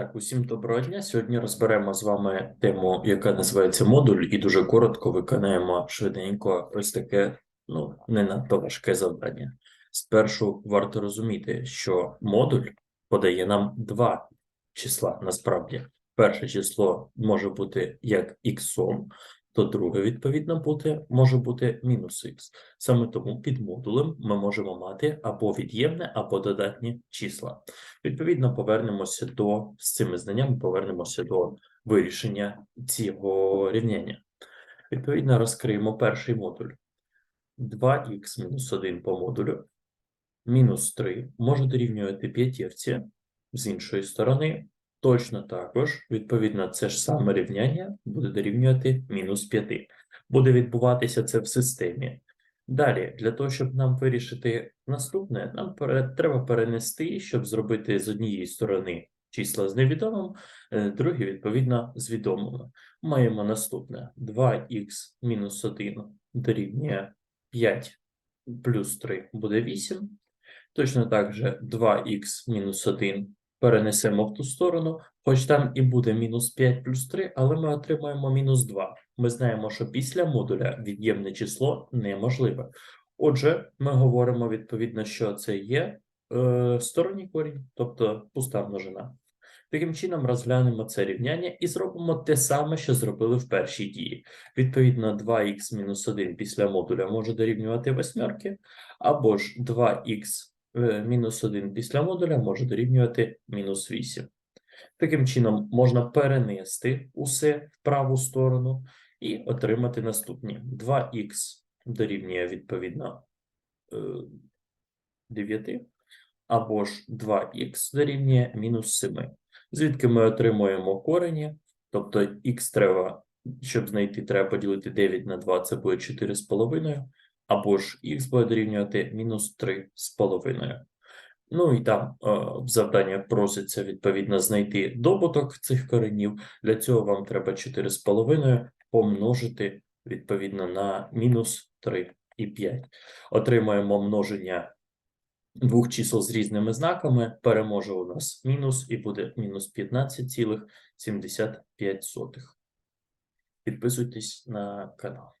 Так, усім доброго дня. Сьогодні розберемо з вами тему, яка називається модуль, і дуже коротко виконаємо швиденько ось таке, ну, не надто важке завдання. Спершу варто розуміти, що модуль подає нам два числа насправді. Перше число може бути як іксом, то друге, відповідно, бути, може бути мінус х. Саме тому під модулем ми можемо мати або від'ємне, або додатні числа. Відповідно, повернемося до з цими знаннями, повернемося до вирішення цього рівняння. Відповідно, розкриємо перший модуль. 2х мінус 1 по модулю, мінус 3 може дорівнювати п'ятірці, з іншої сторони, точно також, відповідно, це ж саме рівняння буде дорівнювати мінус 5. Буде відбуватися це в системі. Далі, для того, щоб нам вирішити наступне, нам треба перенести, щоб зробити з однієї сторони числа з невідомим, е, другі, відповідно, з відомими. Маємо наступне: 2х мінус 1 дорівнює 5 плюс 3 буде 8. Точно так же 2х мінус 1 перенесемо в ту сторону, хоч там і буде мінус 5 плюс 3, але ми отримаємо мінус 2. Ми знаємо, що після модуля від'ємне число неможливе. Отже, ми говоримо відповідно, що це є е, сторонній корінь, тобто пуста множина. Таким чином, розглянемо це рівняння і зробимо те саме, що зробили в першій дії. Відповідно, 2х мінус 1 після модуля може дорівнювати восьмерки, або ж 2х е, мінус 1 після модуля може дорівнювати мінус 8. Таким чином, можна перенести усе в праву сторону і отримати наступні. 2х дорівнює відповідно е, 9, або ж 2х дорівнює мінус 7. Звідки ми отримуємо корені, тобто х треба, щоб знайти, треба поділити 9 на 2, це буде 4,5, або ж х буде дорівнювати мінус 3,5. Ну і там е, в завданні проситься відповідно знайти добуток цих коренів. Для цього вам треба 4,5 помножити відповідно на мінус 3 і 5. Отримаємо множення двох чисел з різними знаками. Переможе у нас мінус і буде мінус 15,75. Підписуйтесь на канал.